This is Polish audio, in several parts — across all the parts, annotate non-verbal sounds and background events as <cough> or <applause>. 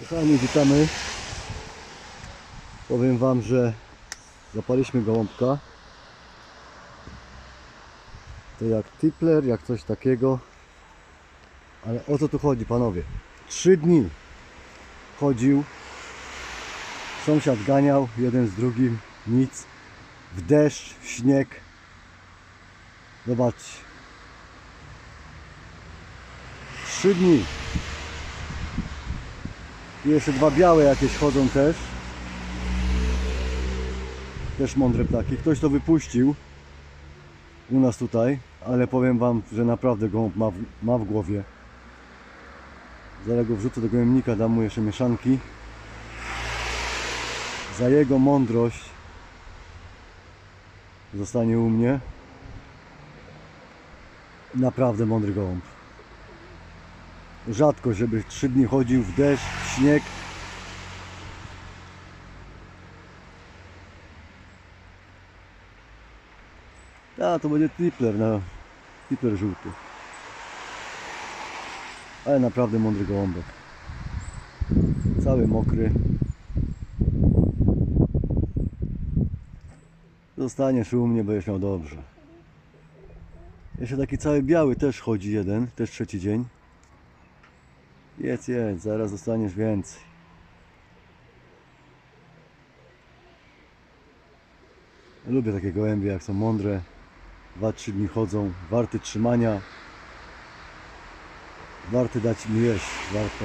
Kochani, witamy. Powiem Wam, że zapaliśmy gołąbka. To jak tipler, jak coś takiego. Ale o co tu chodzi, panowie? Trzy dni chodził. Sąsiad ganiał, jeden z drugim, nic. W deszcz, w śnieg. Zobaczcie. Trzy dni. Jeszcze dwa białe jakieś chodzą też. Też mądre ptaki. Ktoś to wypuścił u nas tutaj, ale powiem Wam, że naprawdę gołąb ma w, ma w głowie. Zaraz go wrzucę do gołębnika, dam mu jeszcze mieszanki. Za jego mądrość zostanie u mnie. Naprawdę mądry gołąb. Rzadko, żeby trzy dni chodził w deszcz, w śnieg. A, to będzie tipler, no. Tipler żółty. Ale naprawdę mądry gołąbek. Cały mokry. Zostaniesz u mnie, będziesz miał dobrze. Jeszcze taki cały biały też chodzi jeden, też trzeci dzień. Jedz, jedz, zaraz dostaniesz więcej. Lubię takie gołębie, jak są mądre. 2-3 dni chodzą, warty trzymania. Warty dać im jeść, warto.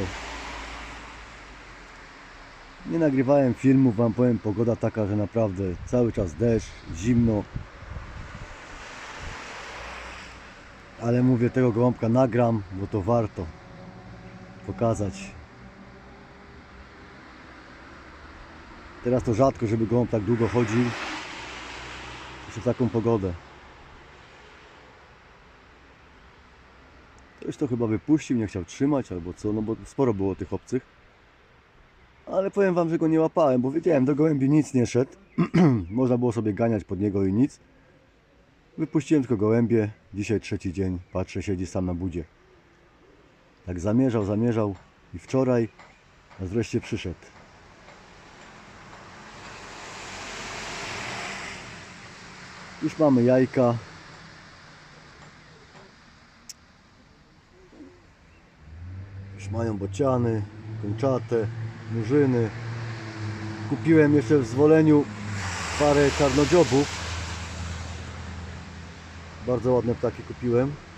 Nie nagrywałem filmów, wam powiem, pogoda taka, że naprawdę cały czas deszcz, zimno. Ale mówię, tego gołąbka nagram, bo to warto pokazać. Teraz to rzadko, żeby gołąb tak długo chodził. W taką pogodę. Ktoś to chyba wypuścił, nie chciał trzymać albo co, no bo sporo było tych obcych. Ale powiem wam, że go nie łapałem, bo wiedziałem, do gołębi nic nie szedł. <clears throat> Można było sobie ganiać pod niego i nic. Wypuściłem tylko gołębie. Dzisiaj trzeci dzień. Patrzę, siedzi sam na budzie. Tak zamierzał, zamierzał i wczoraj, a wreszcie przyszedł. Już mamy jajka. Już mają bociany, kończate, murzyny. Kupiłem jeszcze w zwoleniu parę czarnodziobów. Bardzo ładne ptaki kupiłem.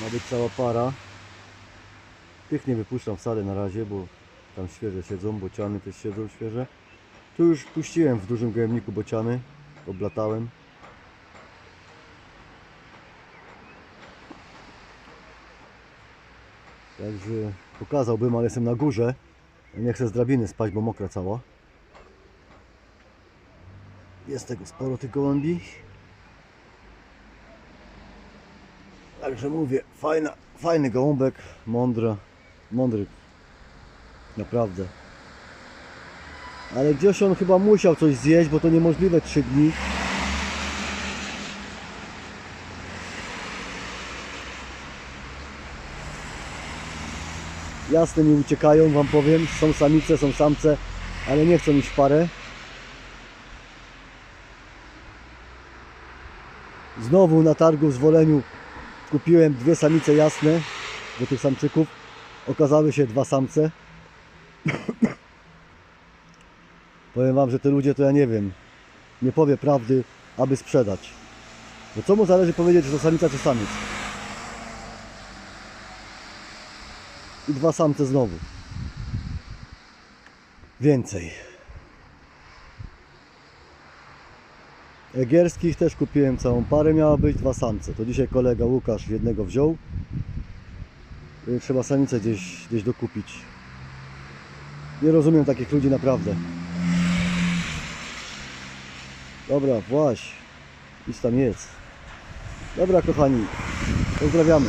Ma być cała para. Tych nie wypuszczam wcale na razie, bo tam świeże siedzą, bociany też siedzą świeże. Tu już puściłem w dużym gojemniku bociany, oblatałem. Także pokazałbym, ale jestem na górze. Nie chcę z drabiny spać, bo mokra cała. Jest tego sporo tych gołębi. Także mówię, fajna, fajny gołąbek, mądry, mądry, naprawdę. Ale gdzieś on chyba musiał coś zjeść, bo to niemożliwe 3 dni. Jasne mi uciekają, wam powiem. Są samice, są samce, ale nie chcą iść w parę. Znowu na targu w zwoleniu kupiłem dwie samice jasne do tych samczyków. Okazały się dwa samce. <coughs> Powiem wam, że te ludzie to ja nie wiem. Nie powie prawdy, aby sprzedać. Bo co mu zależy powiedzieć, że to samica czy samiec? I dwa samce znowu. Więcej. Egierskich też kupiłem całą parę, miała być dwa samce. To dzisiaj kolega Łukasz jednego wziął. Y, Trzeba samicę gdzieś, gdzieś dokupić. Nie rozumiem takich ludzi naprawdę. Dobra, właśnie. Idź tam jest. Dobra kochani. Pozdrawiamy.